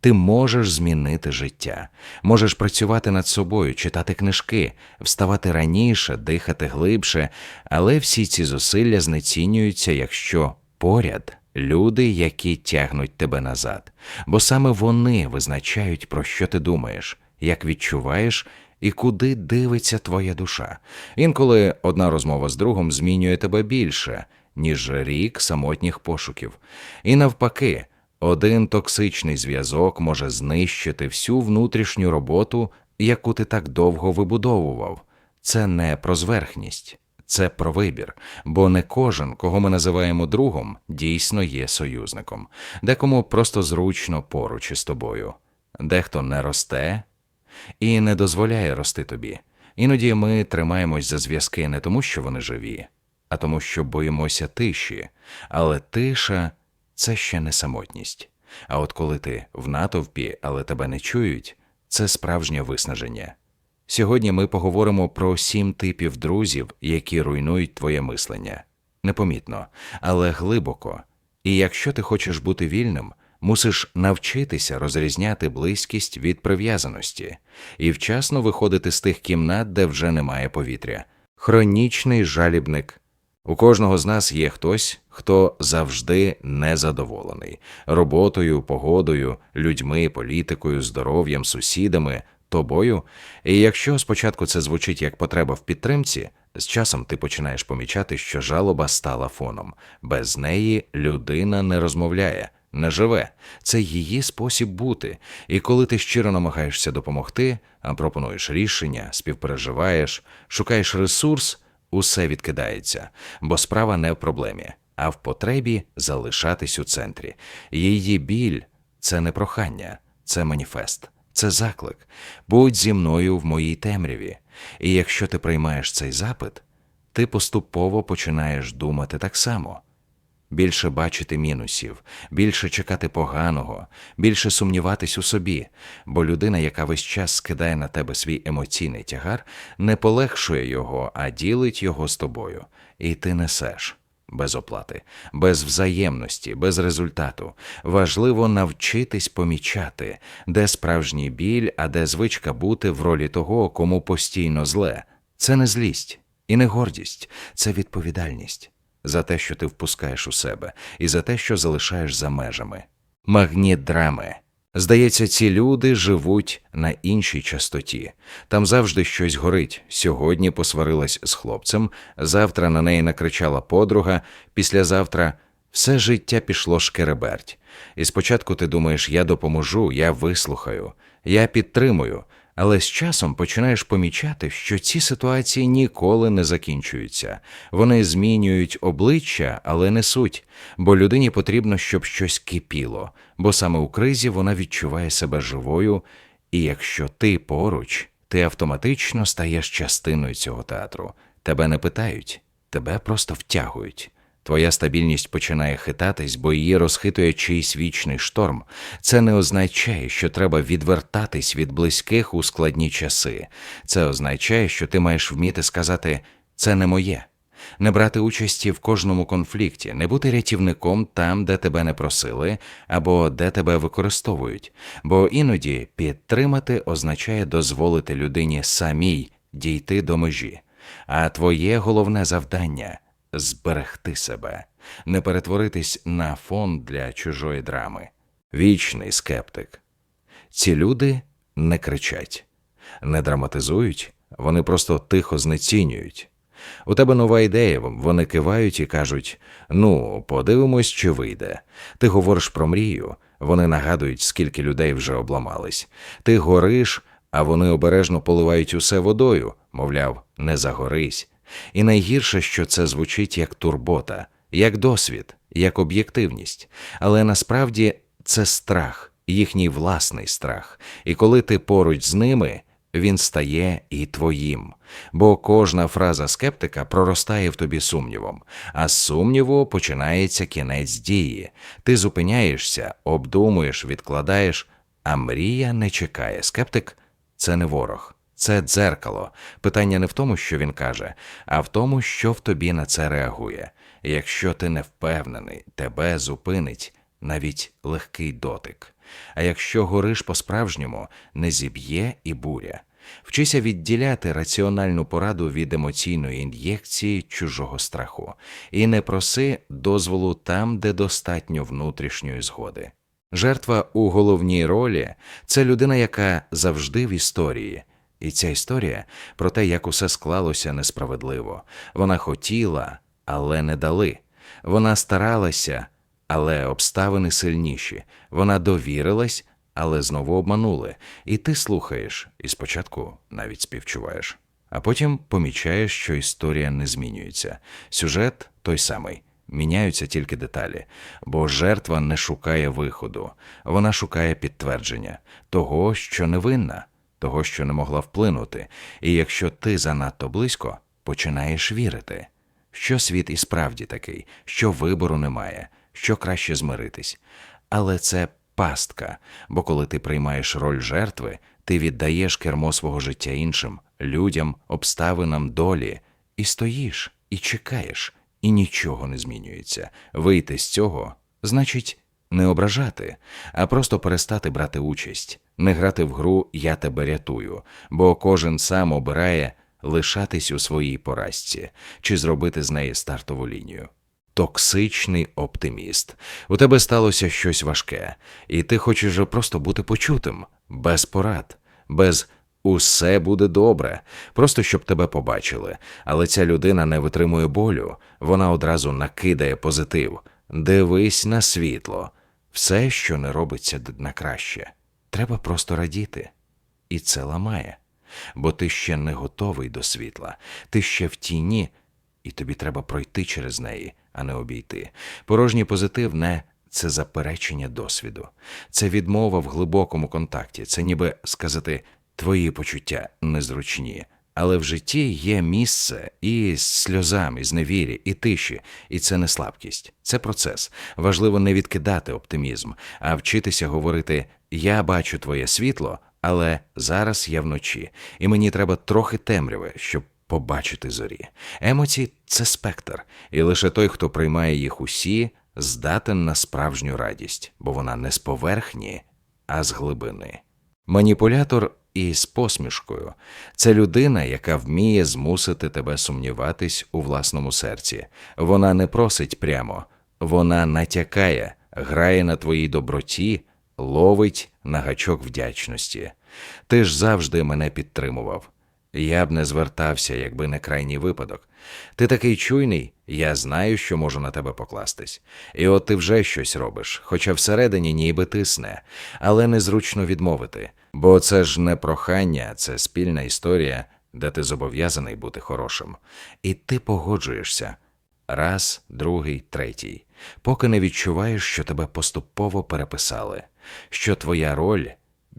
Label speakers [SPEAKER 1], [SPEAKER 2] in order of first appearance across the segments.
[SPEAKER 1] Ти можеш змінити життя, можеш працювати над собою, читати книжки, вставати раніше, дихати глибше, але всі ці зусилля знецінюються, якщо поряд люди, які тягнуть тебе назад, бо саме вони визначають, про що ти думаєш, як відчуваєш і куди дивиться твоя душа. Інколи одна розмова з другом змінює тебе більше, ніж рік самотніх пошуків. І навпаки. Один токсичний зв'язок може знищити всю внутрішню роботу, яку ти так довго вибудовував. Це не про зверхність, це про вибір, бо не кожен, кого ми називаємо другом, дійсно є союзником, декому просто зручно поруч із тобою, дехто не росте і не дозволяє рости тобі. Іноді ми тримаємось за зв'язки не тому, що вони живі, а тому, що боїмося тиші, але тиша це ще не самотність. А от коли ти в натовпі, але тебе не чують, це справжнє виснаження. Сьогодні ми поговоримо про сім типів друзів, які руйнують твоє мислення. Непомітно, але глибоко. І якщо ти хочеш бути вільним, мусиш навчитися розрізняти близькість від прив'язаності і вчасно виходити з тих кімнат, де вже немає повітря. Хронічний жалібник. У кожного з нас є хтось, хто завжди незадоволений роботою, погодою, людьми, політикою, здоров'ям, сусідами, тобою. І якщо спочатку це звучить як потреба в підтримці, з часом ти починаєш помічати, що жалоба стала фоном. Без неї людина не розмовляє, не живе. Це її спосіб бути. І коли ти щиро намагаєшся допомогти, пропонуєш рішення, співпереживаєш, шукаєш ресурс усе відкидається, бо справа не в проблемі, а в потребі залишатись у центрі. Її біль це не прохання, це маніфест, це заклик. Будь зі мною в моїй темряві. І якщо ти приймаєш цей запит, ти поступово починаєш думати так само. Більше бачити мінусів, більше чекати поганого, більше сумніватись у собі, бо людина, яка весь час скидає на тебе свій емоційний тягар, не полегшує його, а ділить його з тобою. І ти несеш без оплати, без взаємності, без результату. Важливо навчитись помічати, де справжній біль, а де звичка бути в ролі того, кому постійно зле. Це не злість і не гордість, це відповідальність за те, що ти впускаєш у себе, і за те, що залишаєш за межами. Магніт драми. Здається, ці люди живуть на іншій частоті. Там завжди щось горить. Сьогодні посварилась з хлопцем, завтра на неї накричала подруга, післязавтра все життя пішло шкереберть. І спочатку ти думаєш, я допоможу, я вислухаю, я підтримую, але з часом починаєш помічати, що ці ситуації ніколи не закінчуються. Вони змінюють обличчя, але не суть, бо людині потрібно, щоб щось кипіло, бо саме у кризі вона відчуває себе живою, і якщо ти поруч, ти автоматично стаєш частиною цього театру. Тебе не питають, тебе просто втягують. Твоя стабільність починає хитатись, бо її розхитує чийсь вічний шторм. Це не означає, що треба відвертатись від близьких у складні часи. Це означає, що ти маєш вміти сказати це не моє, не брати участі в кожному конфлікті, не бути рятівником там, де тебе не просили, або де тебе використовують. Бо іноді підтримати означає дозволити людині самій дійти до межі. А твоє головне завдання зберегти себе, не перетворитись на фон для чужої драми. Вічний скептик. Ці люди не кричать, не драматизують, вони просто тихо знецінюють. У тебе нова ідея, вони кивають і кажуть: ну, подивимось, чи вийде. Ти говориш про мрію, вони нагадують, скільки людей вже обламались. Ти гориш, а вони обережно поливають усе водою, мовляв, не загорись. І найгірше, що це звучить як турбота, як досвід, як об'єктивність, але насправді це страх, їхній власний страх, і коли ти поруч з ними, він стає і твоїм. Бо кожна фраза скептика проростає в тобі сумнівом, а з сумніву починається кінець дії. Ти зупиняєшся, обдумуєш, відкладаєш, а мрія не чекає. Скептик це не ворог. Це дзеркало. Питання не в тому, що він каже, а в тому, що в тобі на це реагує. Якщо ти не впевнений, тебе зупинить навіть легкий дотик. А якщо гориш по-справжньому, не зіб'є і буря. Вчися відділяти раціональну пораду від емоційної ін'єкції чужого страху і не проси дозволу там, де достатньо внутрішньої згоди. Жертва у головній ролі це людина, яка завжди в історії. І ця історія про те, як усе склалося несправедливо. Вона хотіла, але не дали. Вона старалася, але обставини сильніші. Вона довірилась, але знову обманули. І ти слухаєш, і спочатку навіть співчуваєш. А потім помічаєш, що історія не змінюється. Сюжет той самий. Міняються тільки деталі, бо жертва не шукає виходу, вона шукає підтвердження того, що не винна, того, що не могла вплинути. І якщо ти занадто близько, починаєш вірити, що світ і справді такий, що вибору немає, що краще змиритись. Але це пастка, бо коли ти приймаєш роль жертви, ти віддаєш кермо свого життя іншим, людям, обставинам долі, і стоїш, і чекаєш, і нічого не змінюється. Вийти з цього значить не ображати, а просто перестати брати участь, не грати в гру Я тебе рятую, бо кожен сам обирає лишатись у своїй поразці чи зробити з неї стартову лінію. Токсичний оптиміст. У тебе сталося щось важке, і ти хочеш же просто бути почутим, без порад, без усе буде добре, просто щоб тебе побачили. Але ця людина не витримує болю, вона одразу накидає позитив. Дивись на світло. Все, що не робиться на краще. Треба просто радіти. І це ламає. Бо ти ще не готовий до світла, ти ще в тіні, і тобі треба пройти через неї, а не обійти. Порожній позитив не це заперечення досвіду, це відмова в глибокому контакті, це ніби сказати твої почуття незручні. Але в житті є місце і з сльозами, з невірі, і тиші, і це не слабкість, це процес. Важливо не відкидати оптимізм, а вчитися говорити Я бачу твоє світло, але зараз я вночі, і мені треба трохи темряви, щоб побачити зорі. Емоції це спектр, і лише той, хто приймає їх усі, здатен на справжню радість, бо вона не з поверхні, а з глибини. Маніпулятор із посмішкою це людина, яка вміє змусити тебе сумніватись у власному серці. Вона не просить прямо, вона натякає, грає на твоїй доброті, ловить на гачок вдячності. Ти ж завжди мене підтримував. Я б не звертався, якби не крайній випадок. Ти такий чуйний, я знаю, що можу на тебе покластись. І от ти вже щось робиш, хоча всередині ніби тисне, але незручно відмовити. Бо це ж не прохання, це спільна історія, де ти зобов'язаний бути хорошим. І ти погоджуєшся раз, другий, третій, поки не відчуваєш, що тебе поступово переписали, що твоя роль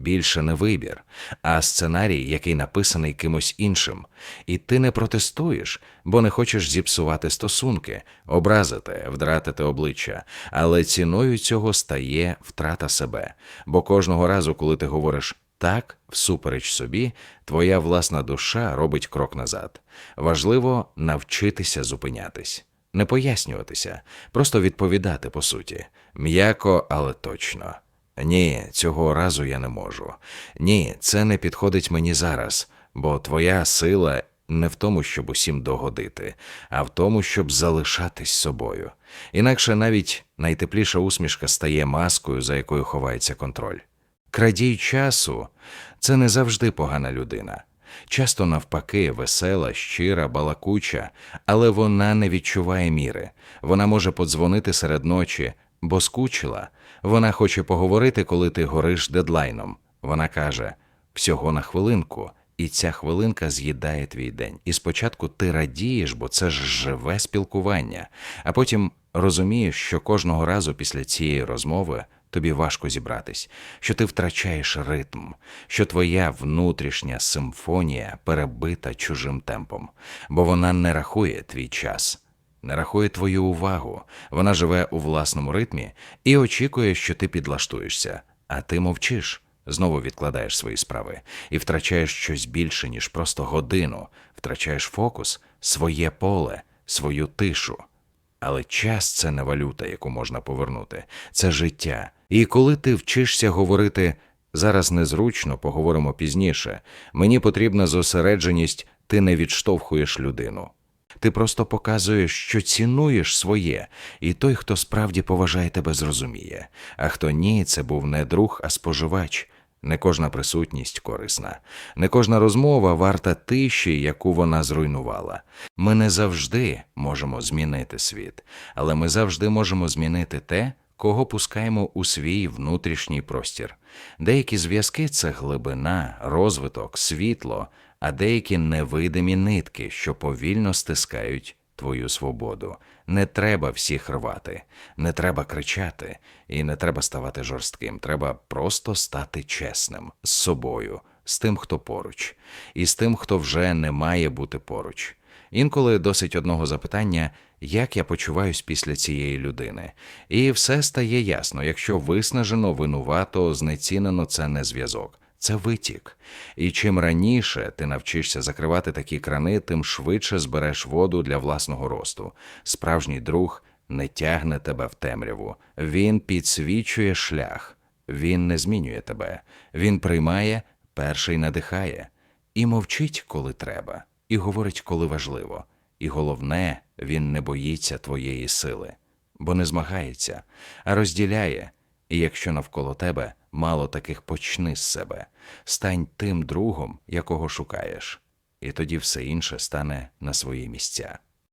[SPEAKER 1] більше не вибір, а сценарій, який написаний кимось іншим, і ти не протестуєш, бо не хочеш зіпсувати стосунки, образити, втратити обличчя, але ціною цього стає втрата себе. Бо кожного разу, коли ти говориш так, всупереч собі, твоя власна душа робить крок назад. Важливо навчитися зупинятись. Не пояснюватися, просто відповідати по суті, м'яко, але точно. Ні, цього разу я не можу. Ні, це не підходить мені зараз, бо твоя сила не в тому, щоб усім догодити, а в тому, щоб залишатись собою. Інакше навіть найтепліша усмішка стає маскою, за якою ховається контроль. Крадій часу це не завжди погана людина. Часто навпаки, весела, щира, балакуча, але вона не відчуває міри. Вона може подзвонити серед ночі, бо скучила. Вона хоче поговорити, коли ти гориш дедлайном. Вона каже всього на хвилинку, і ця хвилинка з'їдає твій день. І спочатку ти радієш, бо це ж живе спілкування, а потім розумієш, що кожного разу після цієї розмови тобі важко зібратись, що ти втрачаєш ритм, що твоя внутрішня симфонія перебита чужим темпом, бо вона не рахує твій час. Не рахує твою увагу, вона живе у власному ритмі і очікує, що ти підлаштуєшся, а ти мовчиш, знову відкладаєш свої справи і втрачаєш щось більше, ніж просто годину, втрачаєш фокус, своє поле, свою тишу. Але час це не валюта, яку можна повернути, це життя, І коли ти вчишся говорити зараз незручно, поговоримо пізніше, мені потрібна зосередженість, ти не відштовхуєш людину. Ти просто показуєш, що цінуєш своє, і той, хто справді поважає тебе, зрозуміє. А хто ні, це був не друг, а споживач. Не кожна присутність корисна, не кожна розмова варта тиші, яку вона зруйнувала. Ми не завжди можемо змінити світ, але ми завжди можемо змінити те, кого пускаємо у свій внутрішній простір. Деякі зв'язки це глибина, розвиток, світло, а деякі невидимі нитки, що повільно стискають твою свободу. Не треба всіх рвати, не треба кричати, і не треба ставати жорстким. Треба просто стати чесним з собою, з тим, хто поруч, і з тим, хто вже не має бути поруч. Інколи досить одного запитання, як я почуваюсь після цієї людини, і все стає ясно, якщо виснажено, винувато, знецінено це не зв'язок. Це витік. І чим раніше ти навчишся закривати такі крани, тим швидше збереш воду для власного росту. Справжній друг не тягне тебе в темряву, він підсвічує шлях, він не змінює тебе, він приймає, перший надихає, і мовчить, коли треба, і говорить, коли важливо. І головне, він не боїться твоєї сили, бо не змагається, а розділяє. І якщо навколо тебе мало таких почни з себе, стань тим другом, якого шукаєш, і тоді все інше стане на свої місця.